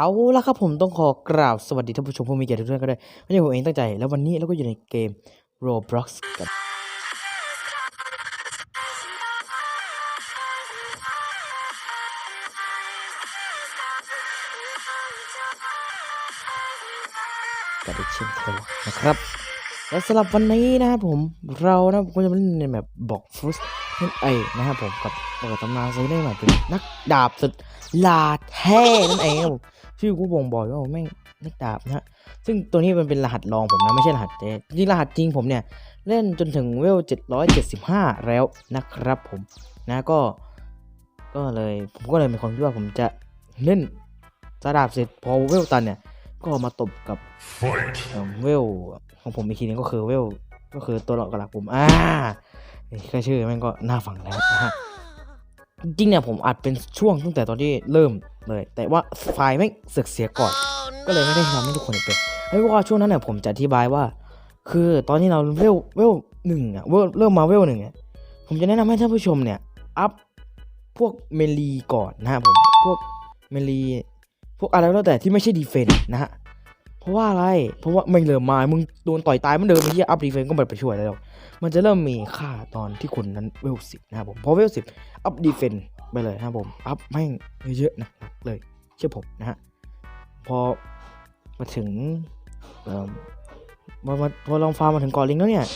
เอาละครับผมต้องขอกราบสวัสดีท่านผู้ชมผู้มีเกียรติทุกท่านก็ได้วยวันนี้ผมเองตั้งใจ แล้ววันนี้เราก็อยู่ในเกม Roblox กันกันอีกเช่นเคยนะครับ และสำหรับวันนี้นะครับผมเรานะผมก็จะมาเล่นในแบบบอกฟรุ สนั่นเองนะครับผมกับเปิดตำนานซีรีส์ใหม่เป็นนักดาบสุดลาแท้นั่นเองครับผมชื่อกูบ่งบอกว่าผมแม่งนักดาบนะฮะซึ่งตัวนี้มันเป็นรหัสรองผมนะไม่ใช่รหัสเจ๊จริงๆรหัสจริงผมเนี่ยเล่นจนถึงเวล 775 แล้วนะครับผมนะก็ ก็เลยผมก็เลยมีความคิดว่าผมจะเล่นสดาบเสร็จพอเวลตันเนี่ยก็มาตบกับเอิ่มเวลของผมอีกทีนึงก็คือเวลก็คือตัวหลอกกระลักผมอ่า แค่ชื่อแม่งก็น่าฟังแล้วนะฮะจริงเนี่ยผมอัดเป็นช่วงตั้งแต่ตอนที่เริ่มเลย แต่ว่าไฟล์แม่งเสือกเสียก่อน ก็เลยไม่ได้ทำให้ทุกคนเห็นเป็นเพราะว่าช่วงนั้นเนี่ยผมจะอธิบายว่า คือตอนที่เราเวลเวลหนึ่งอะเวลเริ่มมาเวลหนึ่งอะผมจะแนะนำให้ท่านผู้ชมเนี่ยอัพพวกเมลีก่อนนะครับผมพวกเมลีพวกอะไรก็แล้วแต่ที่ไม่ใช่ดีเฟนต์นะฮะ ราะว่าอะไร เพราะว่าไม่เริ่มมา มึงโดนต่อยตายมันเดิมไอ้เหี้ยอัพดีเฟนก็ไม่ไปช่วยอะไรหรอกมันจะเริ่มมีค่าตอนที่คุณนั้นเวลสิบนะครับผม พอเวลสิบอัพดีเฟนไปเลยนะครับผม อัพแม่งเยอะๆนะเลยเชื่อผมนะฮะ พอมาถึงเอ่อพอมาพอลองฟาร์มมาถึงเกาะลิงแล้วเนี่ย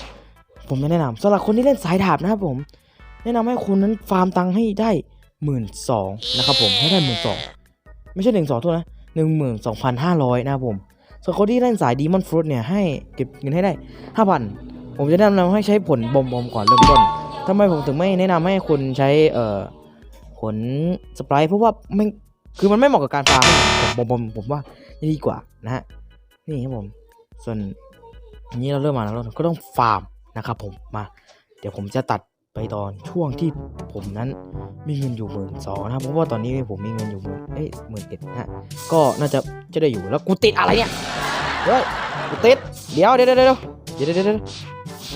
ผมจะแนะนำสำหรับคนที่เล่นสายดาบนะครับผม แนะนำให้คุณนั้นฟาร์มตังค์ให้ได้หมื่นสองนะครับผมให้ได้หมื่นสองไม่ใช่หนึ่งสองทั่วนะหนึ่งหมื่นสองพันห้าร้อยนะครับผม ส่วนคนที่เล่นสายดีมอนฟรุตเนี่ยให้เก็บเงินให้ได้ห้าพันผมจะแนะนำให้ใช้ผลบอมบอมก่อนเริ่มต้นทำไมผมถึงไม่แนะนำให้คุณใช้เอ่อผลสไปร์เพราะว่าไม่คือมันไม่เหมาะกับการฟาร์มผมบอมบอมผมว่าดีกว่านะฮะนี่ครับผมส่วนอันนี้เราเริ่มมาแล้วเราก็ต้องฟาร์มนะครับผมมา เดี๋ยวผมจะตัด ไปตอนช่วงที่ผมนั้นมีเงินอยู่หมื่นสองนะครับเพราะว่าตอนนี้ผมมีเงินอยู่หมื่นเอ้ยหมื่นเอ็ดนะฮะก็น่าจะจะได้อยู่แล้วกูติดอะไรเนี่ยเฮ้ยกูติดเดี๋ยวเดี๋ยวเดี๋ยวเดี๋ยวเดี๋ยวเดี๋ยวเดี๋ยว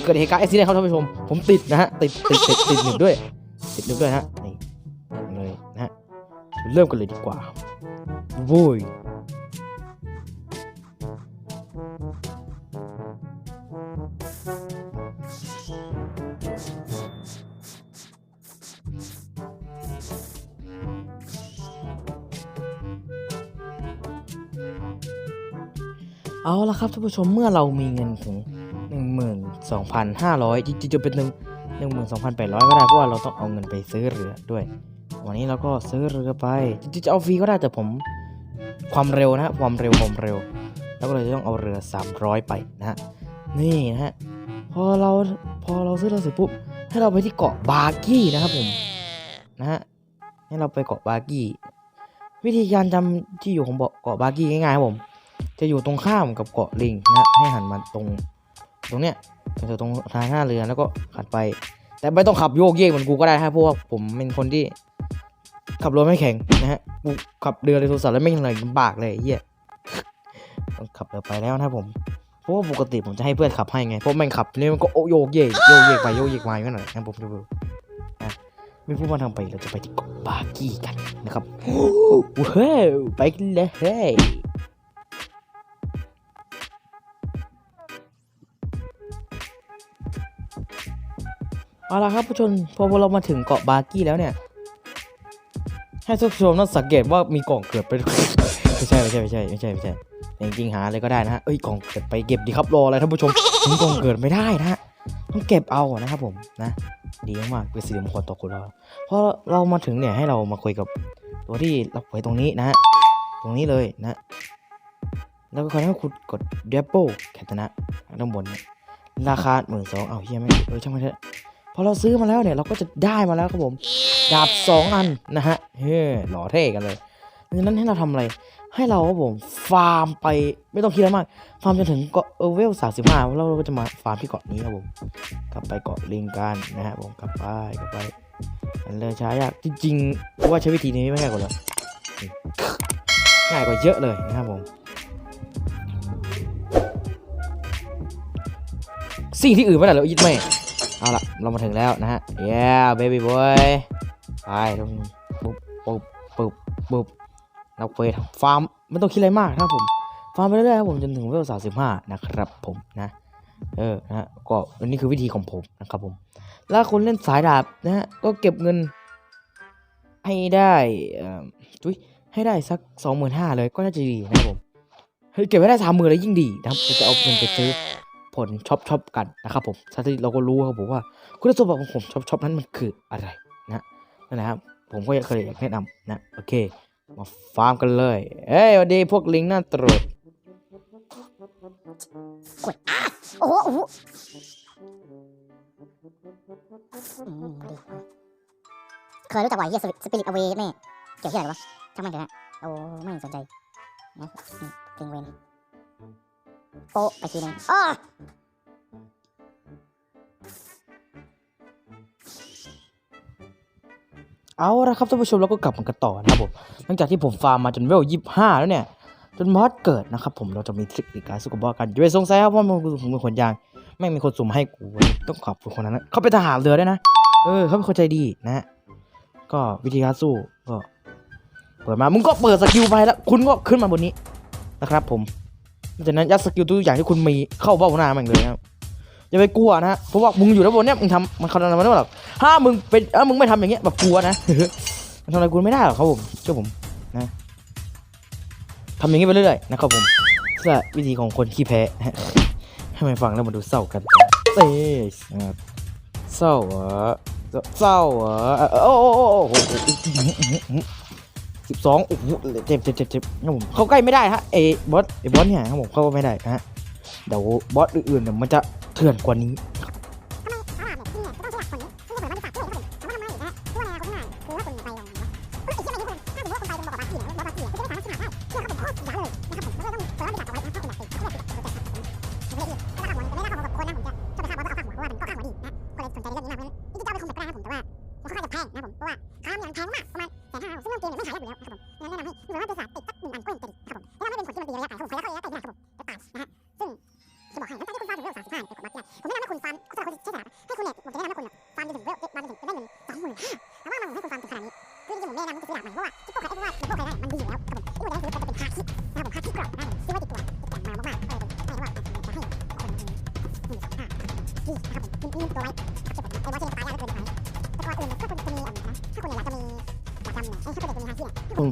เกิดเหตุการณ์ไอซีได้ครับท่านผู้ชม ผมติดนะฮะติดติดติดติดหนึ่งด้วย ติดหนึ่งด้วยนะฮะนี่เลยนะฮะเริ่มกันเลยดีกว่าโว้ย ละครับท่านผู้ชมเมื่อเรามีเงินถึง 12,500 จริงๆจะเป็นหนึ่ง12,800 ก็ได้เพราะว่าเราต้องเอาเงินไปซื้อเรือด้วย วันนี้เราก็ซื้อเรือไปจริงๆจะเอาฟรีก็ได้แต่ผมความเร็วนะความเร็วความเร็ว แล้วก็เลยต้องเอาเรือ 300 ไปนะฮะนี่นะฮะพอเราพอเราซื้อเรือเสร็จปุ๊บให้เราไปที่เกาะบากี้นะครับผมนะฮะให้เราไปเกาะบากี้วิธีการจำที่อยู่ของเกาะบากี้ง่ายๆครับผม จะอยู่ตรงข้ามกับเกาะลิงนะ ให้หันมาตรงตรงเนี้ยจะตรงทางหน้าเรือแล้วก็ขัดไป แต่ไม่ต้องขับโยกเยกเหมือนกูก็ได้ครับเพราะว่าผมเป็นคนที่ ขับรถไม่แข็งนะฮะกูขับเรือในโทรศัพท์แล้วไม่ยังไงลำบากเลยเฮียต้องขับเรือไปแล้วนะผมเพราะว่าปกติผมจะให้เพื่อนขับให้ไงเพราะแม่งขับนี่มันก็โยกเยกโยกเยกไปโยกเยกมาอยู่นั่นแหละนะผมจะดูนะไม่พูดว่าทางไปเราจะไปที่เกาะบากี้กันนะครับว้าวไปกันเลย เอาละครับผู้ชมพอเรามาถึงเกาะบาร์กี้แล้วเนี่ย ให้ทุกผู้ชมต้องสังเกตว่ามีกล่องเกิดไปไม่ใช่ไม่ใช่ไม่ใช่ไม่ใช่ไม่ใช่แต่จริงๆหาอะไรก็ได้นะฮะเอ้ยกล่องเกิดไปเก็บดีครับรออะไรท่านผู้ชมถึงกล่องเกิดไม่ได้นะฮะต้องเก็บเอานะครับผมนะดีมากเป็นสิริมงคลต่อคุณเราพอเรามาถึงเนี่ยให้เรามาคุยกับตัวที่เราไว้ตรงนี้นะฮะตรงนี้เลยนะ แล้วก็คอยให้คุณกด double แคตนะด้านบน ราคาหมื่นสองเอาเฮียไม่เออช่างมันเถอะ พอเราซื้อมาแล้วเนี่ยเราก็จะได้มาแล้วครับผม ดาบสองอันนะฮะ เฮ้หล่อเท่กันเลยดังนั้นให้เราทำอะไร ให้เราครับผมฟาร์มไปไม่ต้องคิดอะไรมาก ฟาร์มจนถึงเกาะเอเวลสามสิบห้าแล้วเราก็จะมาฟาร์มที่เกาะนี้ครับผม กลับไปเกาะลิงกันนะฮะผมกลับไปกลับไปมันเลยช้ายากจริงๆว่าใช้วิธีนี้ไม่ง่ายกว่าเลยง่ายกว่าเยอะเลยนะครับผมสิ่งที่อื่นไม่ได้เลยยิดไม่ เอาละเรามาถึงแล้วนะฮะ yeah baby boy ไปปุ๊บปุ๊บปุ๊บปุ๊บเราไปฟาร์มไม่ต้องคิดอะไรมากนะผม ฟาร์มไปเรื่อยๆครับผมจนถึงเวลสามสิบห้านะครับผมนะเออนะฮะก็อันนี้คือวิธีของผมนะครับผม แล้วคนเล่นสายดาบนะฮะก็เก็บเงิน ให้ได้เอ่อจุ้ยให้ได้สักสองหมื่นห้าเลยก็น่าจะดีนะครับผมเฮ้ยเก็บไว้ได้สามหมื่นเลยยิ่งดีนะครับจะเอาเงินไปซื้อ ผลช็อปช็อปกันนะครับผมถ้าที่เราก็รู้ครับผมว่า คุณสมบัติของผมช็อปช็อปนั้นมันคืออะไรนะนั่นแหละครับ ผมก็เคยอยากแนะนำนะโอเค มาฟาร์มกันเลย เอ้ยสวัสดีพวกลิงหน้าตรดโอ้โหโอ้โหเคยรู้จักว่าเฮียสปิริตอเวย์แม่เกี่ยวกับอะไรวะช่างมันเอะฮะโอ้ไม่สนใจนะนี่งเวน โปะไปทีหนึงอ้อเอาละครับท่านผู้ชมเราก็กลับมากันต่อนะครับผมหลังจากที่ผมฟาร์มมาจนเวลยี่ห้าแล้วเนี่ย จนมอสเกิดนะครับผมเราจะมีทริคในการสู้กับบอสกันอย่าไปสงสัยครับว่ามันคือมือขนยางไม่มีคนสุ่มให้กูต้องขอบคุณคนนั้นนะเขาเป็นทหารเรือด้วยนะเออเขาเป็นคนใจดีนะฮะก็วิธีการสู้ก็ เปิดมามึงก็เปิดสกิลไปแล้ว คุณก็ขึ้นมาบนนี้นะครับผม จากนั้นยัดสกิลทุกอย่างที่คุณมีเข้าเบ้าหน้ามันเลยนะครับอย่าไปกลัวนะฮะเพราะว่ามึงอยู่ด้านบนเนี่ยมึงทำมันเขาทำอะไรไม่ได้หรอกถ้ามึงเป็นเออมึงไม่ทำอย่างเงี้ยแบบกลัวนะมันทำอะไรกูไม่ได้หรอกครับผมเชื่อผมนะทำอย่างนี้ไปเรื่อยๆนะครับผมเพื่อวิธีของคนขี้แพ้ให้มันฟังแล้วมันดูเศร้ากันเต้นะครับเศร้าเหรอเศร้าเหรอเออโอ้โอ้โอ้โอ้โห สิบสองโอ้โหเจ็บเจ็บเจ็บเจ็บครับผมเข้าใกล้ไม่ได้ฮะเอบอสเอบอสเนี่ยครับผมเข้าไม่ได้นะฮะเดี๋ยวบอสอื่นๆเนี่ยมันจะเถื่อนกว่านี้ ประมาณแสนห้าซึ่งเล่นเกมเนี่ยไม่หายากอยู่แล้วครับผมงั้นแนะนำให้หรือว่าบริษัทติดสักหนึ่งอันก็ยังจะดีครับผมแนะนำให้เป็นผลที่มันดีระยะไกลครับผมเคยแ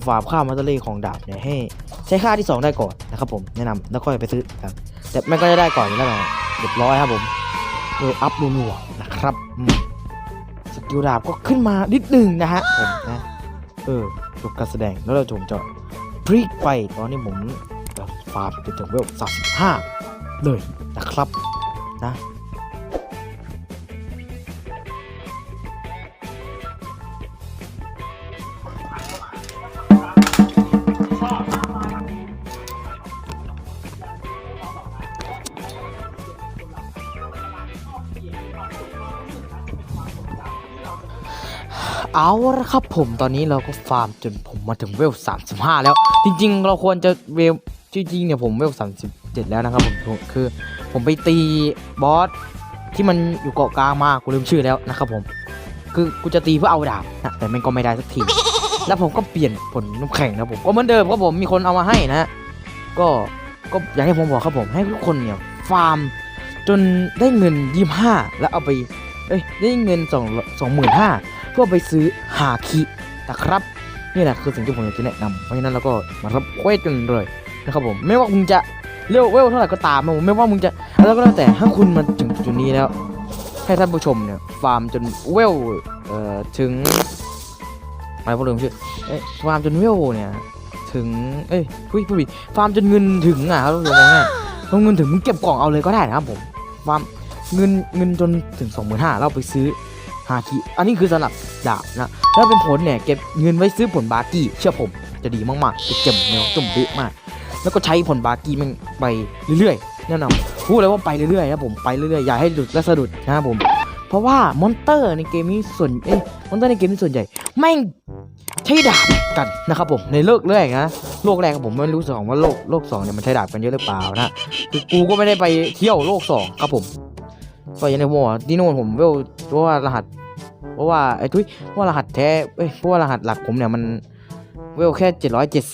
ฟาร์มค่ามัตเตอรี่ของดาบเนี่ยให้ใช้ค่าที่ 2 ได้ก่อนนะครับผมแนะนำแล้วค่อยไปซื้อกันแต่ไม่ก็จะได้ก่อนแล้วแหละเรียบร้อยครับผมเอออัพรัวๆนะครับสกิลดาบก็ขึ้นมานิดนึงนะฮะผมนะเออจบการแสดงแล้วเราผมจะพลิกไปตอนนี้ผมแบบฟาร์มจนถึงเวลสามสิบห้าเลยนะครับนะ เอาละครับผมตอนนี้เราก็ฟาร์มจนผมมาถึงเวล 35 แล้ว จริง ๆ เราควรจะเวลจริงๆเนี่ยผมเวล 37 แล้วนะครับผมคือ ผมไปตีบอสที่มันอยู่เกาะกลางมากกูลืมชื่อแล้วนะครับผม คือกูจะตีเพื่อเอาดาบนะแต่มันก็ไม่ได้สักที แล้วผมก็เปลี่ยนผลน้ำแข็งนะผมก็เหมือนเดิมครับผมมีคนเอามาให้นะ ก็ก็อย่างที่ผมบอกครับผมให้ทุกคนเนี่ยฟาร์มจนได้เงิน 25 แล้วเอาไปเอ้ยได้เงิน2 2 5 0 0 0 ก็ไปซื้อฮาคินะครับนี่แหละคือสิ่งที่ผมอยากจะแนะนำเพราะฉะนั้นเราก็มารับเควสกันเลยนะครับผมไม่ว่ามึงจะเร็วเวลเท่าไหร่ก็ตามนะผมไม่ว่ามึงจะอะไรก็แล้วแต่ถ้าคุณมาถึงจุดนี้แล้ว ให้ท่านผู้ชมเนี่ยฟาร์มจนเวลเอ่อถึงอะไรพวกเรื่องชื่อฟาร์มจนเวลเนี่ยถึงเอ้ยผู้บีฟาร์มจนเงินถึงอะครับทุกคนนะพอเงินถึงมึงเก็บกล่องเอาเลยก็ได้นะครับผมฟาร์มเงินเงินจนถึงสองหมื่นห้าเราไปซื้อ ฮาคิอันนี้คือสำหรับดาบนะถ้าเป็นผลเนี่ยเก็บเงินไว้ซื้อผลบาร์กี้เชื่อผมจะดีมากๆจะเจ็มเนาะจุ่มเบะมาก แล้วก็ใช้ผลบาร์กี้มันไปเรื่อยๆแนะนำพูดเลยว่าไปเรื่อยๆนะผมไปเรื่อยๆอย่าให้หลุดและสะดุดนะครับผมเพราะว่ามอนเตอร์ในเกมนี้ส่วนเอ้ยมอนเตอร์ในเกมนี้ส่วนใหญ่แม่งใช้ดาบกันนะครับผมในโลกแรกนะโลกแรกผมไม่รู้สองว่าโลกโลกสองเนี่ยมันใช้ดาบกันเยอะหรือเปล่านะคือกูก็ไม่ได้ไปเที่ยวโลกสองครับผม ก็ยังในวอร์ที่โน่นผมเวลเพราะว่ารหัส เพราะว่าไอ้ทุยเพราะว่ารหัสแท้เอ้ยเพราะว่ารหัสหลักผมเนี่ยมันเวลแค่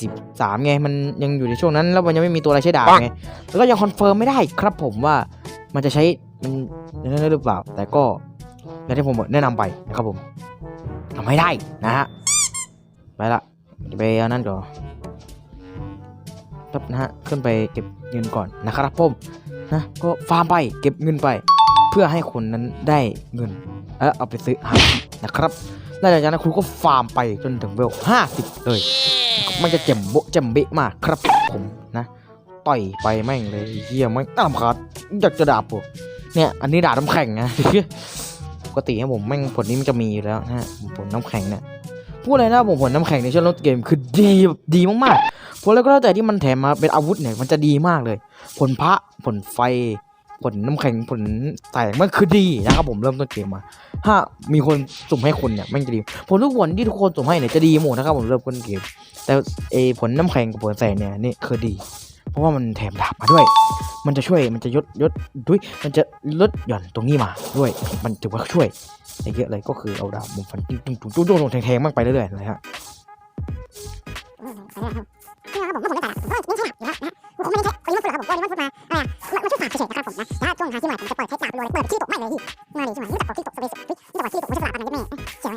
773 ไง มันยังอยู่ในช่วงนั้น แล้วมันยังไม่มีตัวอะไรใช้ดาบไง แล้วก็ยังคอนเฟิร์มไม่ได้ครับผมว่ามันจะใช้มันนั่นหรือเปล่า แต่ก็อย่างที่ผมแนะนำไปนะครับผมทำให้ได้นะฮะ ไปละจะไปเอานั่นก่อนครับนะฮะ ขึ้นไปเก็บเงินก่อนนะครับผมนะก็ฟาร์มไปเก็บเงินไป เพื่อให้คนนั้นได้เงิน แล้วเอาไปซื้ออาหารนะครับหลังจากนั้นคุณก็ฟาร์มไปจนถึงเวล50 เลย มันจะเจ็มโบเจ็มเบะมากครับผมนะต่อยไปแม่งเลยเฮียไม่งน่ารำคาญอยากจะด่าผมเนี่ย อันนี้ด่าน้ำแข็งนะปกติให้ผมแม่งผลนี้มันจะมีอยู่แล้วนะผลน้ำแข็งเนี่ยพูดเลยนะผมผลน้ำแข็งในช่วงต้นเกมคือดีแบบดีมากๆผลแล้วก็แล้วแต่ที่มันแถมมาเป็นอาวุธเนี่ยมันจะดีมากเลย ผลพระผลไฟ ผลน้ำแข็งผลแสงมันคือดีนะครับผมเริ่มต้นเกมมา ถ้ามีคนสุ่มให้คนเนี่ยแม่งจะดีผลทุกผลที่ทุกคนสุ่มให้เนี่ยจะดีหมดนะครับผมเริ่มต้นเกม แต่เอผลน้ำแข็งกับผลแสงเนี่ยนี่คือดี เพราะว่ามันแถมดาบมาด้วย มันจะช่วยมันจะยดยดด้วยมันจะลดหย่อนตรงนี้มาด้วย มันถือว่าช่วยได้เยอะเลยก็คือเอาดาบมุมฟันตุ้งตุ้งตุ้งตุ้งตุ้งแทงๆมากไปเรื่อยๆเลยฮะ อืมใช่ครับผมเนี่ยครับผมไม่ใช่าบผมก็ไม่ใช่ใช้ดาบอยู่แล้วนะผมไม่ได้ใช้คนนี้มันพูดมาอะไรอะมันช่วยฝากเฉยๆนะครับผมนะแล้วช่วงหาที่ใหม่ผมจะเปิดใช้ดาบรัวเลยเปิดที่ตกไม่เลยพี่มาดิใช่ไหมนี่แต่กที่ตกสเปซนี่แต่กที่ตกไม่ใช่ดาบอะไรแม่เจ๋ง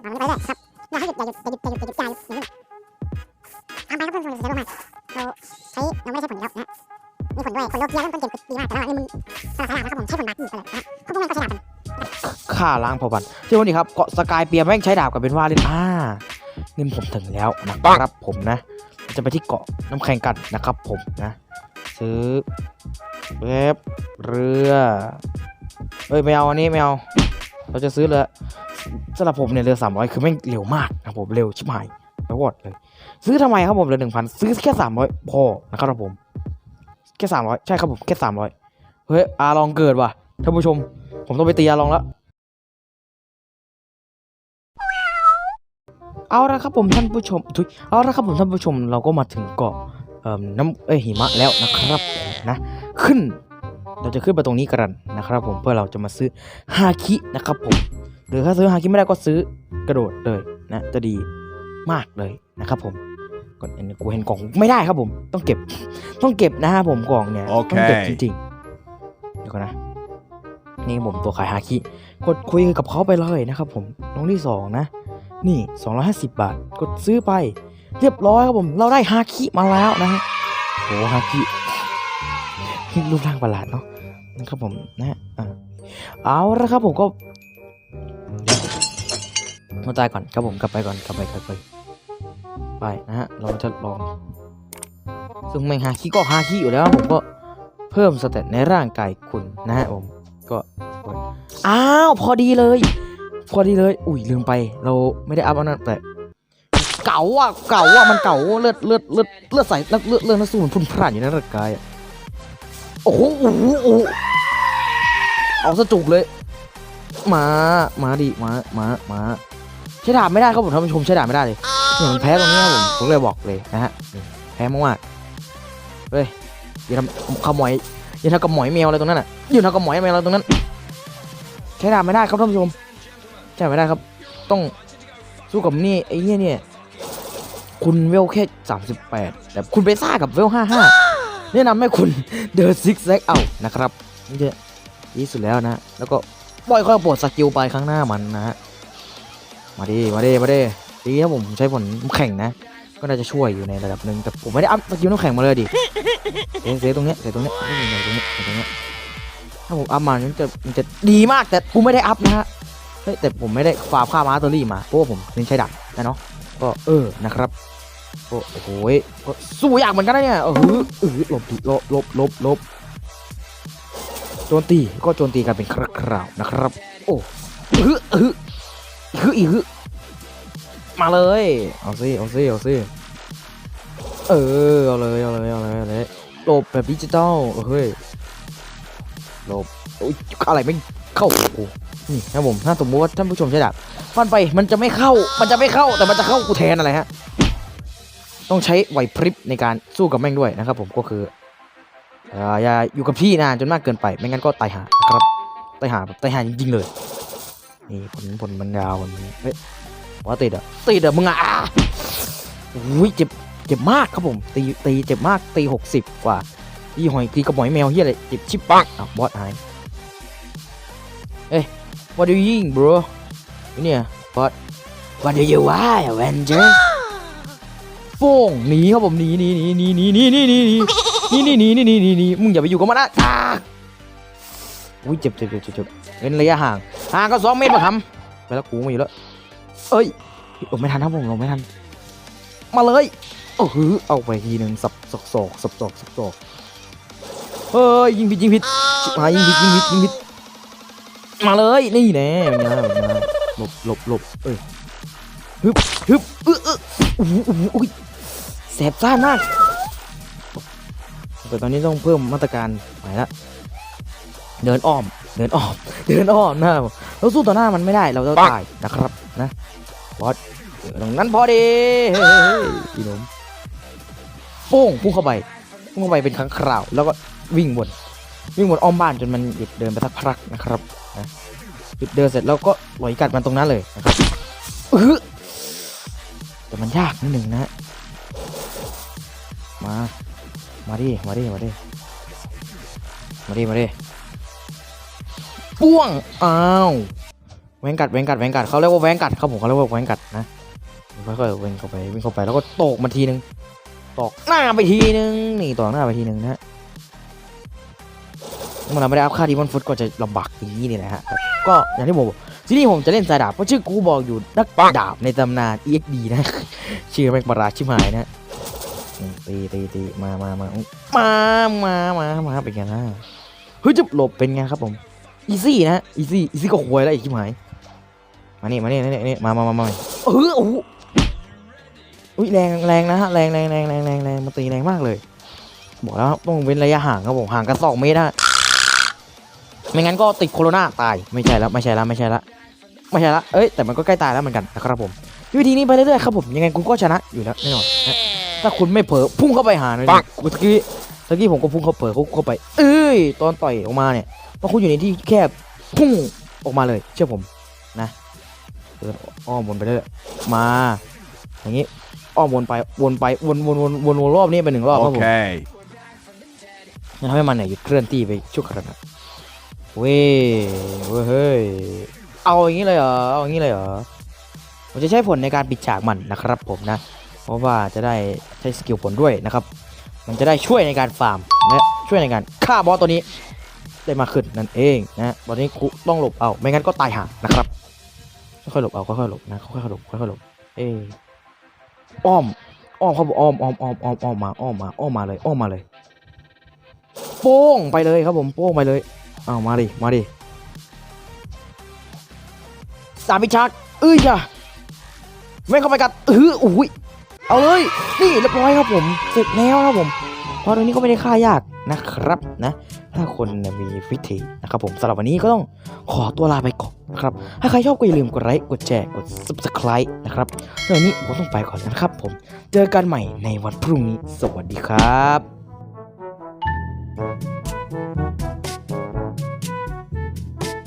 ไอ้เจ้าไปเลยครับอย่าให้หยุดอย่าหยุดอย่าหยุดอย่าหยุดอย่าหยุดอย่าหยุดอย่าหยุดตาไปครับเพื่อนๆเสียลงมาเราใช้เราไม่ได้ใช้ผลแล้วนะมีผลด้วยผลโลเกียเริ่มต้นเกมดีมากแต่ว่านี่มึงสลับสลับนะครับผมใช้ผลบาร์กี้ไปเลยนะพวกพวกนั้นก็ใช้ดาบกันค่าล้างเผ่าพันธุ์เจ้าวันนี้ครับเกาะสกายเปียแม่งใช้ดาบกับเป็นว่าเล่นอ่าเงินผมถึงแล้วนะครับผมนะ จะไปที่เกาะน้ำแข็งกันนะครับผมนะ ซื้อเว็บเรือเอ้ยไม่เอาอันนี้ไม่เอา เราจะซื้อเรือสำหรับผมเนี่ยเรือสามร้อยคือแม่งเร็วมากนะครับผมเร็วชิบหายไปววอดเลย ซื้อทำไมครับผมเรือหนึ่งพันซื้อแค่สามร้อยพอนะครับผมแค่สามร้อยใช่ครับผมแค่สามร้อยเฮ้ยอาลองเกิดว่ะท่านผู้ชม ผมต้องไปตีอาลองแล้วเอาละครับผมท่านผู้ชมทุยเอาละครับผมท่านผู้ชมเราก็มาถึงเกาะเอ่อน้ำเอ้ยหิมะแล้วนะครับนะ ขึ้น เราจะขึ้นไปตรงนี้กันนะครับ ผมเพื่อเราจะมาซื้อฮาคินะครับผมหรือถ้าซื้อฮาคิไม่ได้ก็ซื้อกระโดดเลยนะจะดีมากเลยนะครับผมก่อนอันนี้กูเห็นกล่องไม่ได้ครับผม ต้องเก็บ ต้องเก็บนะฮะผมกล่องเนี่ยโอเคต้องเก็บจริงๆเดี๋ยวก่อนนะนี่ผมตัวขายฮาคิกดคุยกับเขาไปเลยนะครับผมน้องที่สองนะ นี่ 250 บาท กดซื้อไป เรียบร้อยครับผม เราได้ฮาคิมาแล้วนะฮะโหฮาคิ รูปร่างประหลาดเนาะนะครับผมนะอ่าเอาละครับผมก็มาตายก่อนครับผมกลับไปก่อนกลับไปกลับไปไปนะฮะเราจะลอง ซึ่งไม่ฮาคิก็ฮาคิอยู่แล้ว ผมก็เพิ่มสเตตในร่างกายคุณนะฮะผมก็อ้าวพอดีเลย พอดีเลย อุ้ยลืมไป เราไม่ได้อัพอันนั้นแต่เก่าอะเก่าอะมันเก่าเลือดเลือดเลือดเลือดใส่เลือดเลือดเลือดนักสู้มันพุ่นพล่านอยู่ในร่างกายอะ โอ้โหโอ้โหเอาสะจุกเลยมามาดิมามามาใช้ดาบไม่ได้ครับผมท่านผู้ชมใช้ดาบไม่ได้เลยเนี่ยมันแพ้ตรงนี้ครับผมผมเลยบอกเลยนะฮะแพ้มากๆเฮ้ยอย่าทำขโมยอย่าทำกับหมอยแมวอะไรตรงนั้นอะอย่าทำกับหมอยแมวอะไรตรงนั้น ใช้ดาบไม่ได้ครับท่านผู้ชมใช่ไม่ได้ครับ ต้องสู้กับนี่ไอ้เนี่ยเนี่ยคุณเวลแค่38แปดแต่คุณไปซ่ากับเวล55 แนะนำให้คุณเดินซิกแซกเอานะครับนี่จะดีสุดแล้วนะ แล้วก็ปล่อยค่อยปลดสกิลไปข้างหน้ามันนะฮะมาดิมาดิมาดิดีถ้าผมใช้ผลน้ำแข่งนะ ก็น่าจะช่วยอยู่ในระดับหนึ่งแต่ผมไม่ได้อัพสกิลน้ำแข็งมาเลยดิเสียตรงเนี้ยเสียตรงเนี้ยนี่เสียตรงเนี้ยเสตรงเนี้ยถ้าผมอัพมามันจะมันจะดีมากแต่กูไม่ได้อัพนะฮะเฮ้ยแต่ผมไม่ได้ฟาร์มค่ามาสเตอรี่มาเพราะว่าผมเน้นใช้ดาบนะเนาะก็เออนะครับ โอ้โหก็สู้ยากเหมือนกันนะเนี่ยเออเออหลบดิลบลบลบลบโจมตีก็โจมตีกันเป็นคราวๆนะครับ โอ้ฮึฮึฮึอีฮึมาเลยเอาสิเอาสิเอาสิเออเอาเลยเอาเลยเอาเลยเอาเลยหลบแบบดิจิตอลเฮ้ยหลบโอ้ยอะไรไม่เข้าโอ้นี่นะผมถ้าสมมติว่าท่านผู้ชมใช้ดาบฟันไปมันจะไม่เข้ามันจะไม่เข้าแต่มันจะเข้ากูแทนอะไรฮะ ต้องใช้ไหวพริบในการสู้กับแม่งด้วยนะครับผมก็คืออย่าอยู่กับที่นานจนมากเกินไปไม่งั้นก็ตายหาครับตายหาแบบตายหาจริงๆเลยนี่ผลผลมันยาวมันเฮ้ยว่าติดอะติดอะมึงอะอุ้ยเจ็บเจ็บมากครับผมตีตีเจ็บมากตีหกสิบกว่าตีหอยตีกระหอยแมวเฮียอะไรเจ็บชิบปังอะบอสหายเอ้ย what do you think bro เนี่ยบอส what do you want Avenger โฟ้งหนีครับผมหนีหนีหนีหนีหนีหนีหนีหนีหนีหนีหนีหนีหนีหนีหนีมึงอย่าไปอยู่กับมันนะอ่าอุ้ยเจ็บเจ็บเจ็บเจ็บเจ็นระยะห่างห่างก็สองเมตรมาทำไปแล้วกูมาอยู่แล้วเอ้ยโอ้ไม่ทันครับผมเราไม่ทัน มาเลยโอ้โหเอาไปทีหนึ่งสับสอกศอกสับศอกสับศอกเฮ้ยยิงผิดยิงผิดชิบหายยิงผิดยิงผิดยิงผิดมาเลยนี่แน่เป็นไงเป็นไงหลบหลบหลบเอ้ย ฮึบฮึบเออเออโอ้โหโอ้โหอุ้ยแสบซ่ามากแต่ตอนนี้ต้องเพิ่มมาตรการใหม่ละเดินอ้อม เดินอ้อม เดินอ้อมน้าเราสู้ต่อหน้ามันไม่ได้เราจะตายนะครับนะบอสตรงนั้นพอดีเฮ้ยเฮ้ยเฮ้ยพี่หนุ่มโป้งพุ่งเข้าไปพุ่งเข้าไปเป็นครั้งคราว แล้วก็วิ่งวนวิ่งวนอ้อมบ้านจนมันหยุดเดินไปสักพักนะครับนะหยุดเดินเสร็จแล้วก็ลอยกัดมันตรงนั้นเลยนะครับอื้อ แต่มันยากนิดหนึ่งนะ มา มาดิ มาดิ มาดิ มาดิ มาดิป้วง อ้าว แวงกัด แวงกัด แวงกัด เขาเรียกว่าแวงกัดครับผมเขาเรียกว่าแวงกัดนะค่อยๆวิ่งเข้าไปวิ่งเข้าไปแล้วก็ตกมาทีนึง ตอกหน้าไปทีนึง นี่ตอกหน้าไปทีนึงนะฮะเมื่อเราไม่ได้อัพค่าดีมอนฟุตก็จะลำบากอย่างนี้นี่แหละฮะ ก็อย่างที่ผมบอก ที่นี่ผมจะเล่นสายดาบเพราะชื่อกูบอกอยู่นักดาบในตำนาน EXD นะ ชื่อแม่งประหลาดชิบหายนะอืมตีตีตีมามามามามามามาเป็นไงนะเฮ้ยจะหลบเป็นไงครับผมอีซี่นะอีซี่อีซี่ก็ควยแล้วอีกชิบหายมานี่มานี่นี่นี่มามามามาเออโอ้โหอุ้ยแรงแรงนะฮะแรงแรงแรงแรงแรงแรงมันตีแรงมากเลย บอกแล้วต้องเว้นระยะห่างครับผมห่างกันสองเมตรฮะไม่งั้นก็ติดโคโรนาตายไม่ใช่แล้วไม่ใช่แล้วไม่ใช่ละ ไม่ใช่ละเอ้ยแต่มันก็ใกล้ตายแล้วเหมือนกันนะครับผมวิธีนี้ไปเรื่อยๆครับผมยังไงกูก็ชนะอยู่แล้วแน่นอนนะถ้าคุณไม่เผลอพุ่งเข้าไปหาหน่อยดิกูตะกี้ตะกี้ผมก็พุ่งเข้าเผลอเข้าไป เอ้ยตอนต่อยออกมาเนี่ยพอคุณอยู่ในที่แคบพุ่งออกมาเลยเชื่อผมนะเดินอ้อมวนไปเรื่อยมา อย่างนี้อ้อมวนไปวนไปวนวนวนวนวนรอบนี้ไปหนึ่งรอบครับผม Okay. จะทำให้มันเนี่ยหยุดเคลื่อนที่ไปชั่วขณะเว้ยเว้ย เอาอย่างนี้เลยเหรอ เอาอย่างนี้เลยเหรอ ผมจะใช้ผลในการปิดฉากมันนะครับผมนะ เพราะว่าจะได้ใช้สกิลผลด้วยนะครับ มันจะได้ช่วยในการฟาร์มและช่วยในการฆ่าบอสตัวนี้ ได้มากขึ้นนั่นเองนะตอนนี้คุต้องหลบเอาไม่งั้นก็ตายห่านะครับค่อยๆหลบเอาค่อยๆหลบนะค่อยๆหลบค่อยๆหลบเอยอ้อมอ้อมเขาบอกอ้อมอ้อมอ้อมอ้อมอ้อมมาอ้อมมาอ้อมมาเลยอ้อมมาเลยโป้งไปเลยครับผมโป้งไปเลยเอามาดิมาดิ สามิชักเอ้ยจ้ะแม่เข้าไปกัดเอออุ้ยเอาเลยนี่เรียบร้อยครับผมเสร็จแล้วนครับผมเพราะตรงนี้ก็ไม่ได้ค่ายากนะครับนะ ถ้าคนมีวิธีนะครับผมสำหรับวันนี้ก็ต้องขอตัวลาไปก่อนนะครับ ถ้าใครชอบก็อย่าลืมกดไลค์กดแชร์กด subscribe นะครับสำหรับนนี้ผมต้องไปก่อนนะครับผมเจอกันใหม่ในวันพรุ่งนี้สวัสดีครับ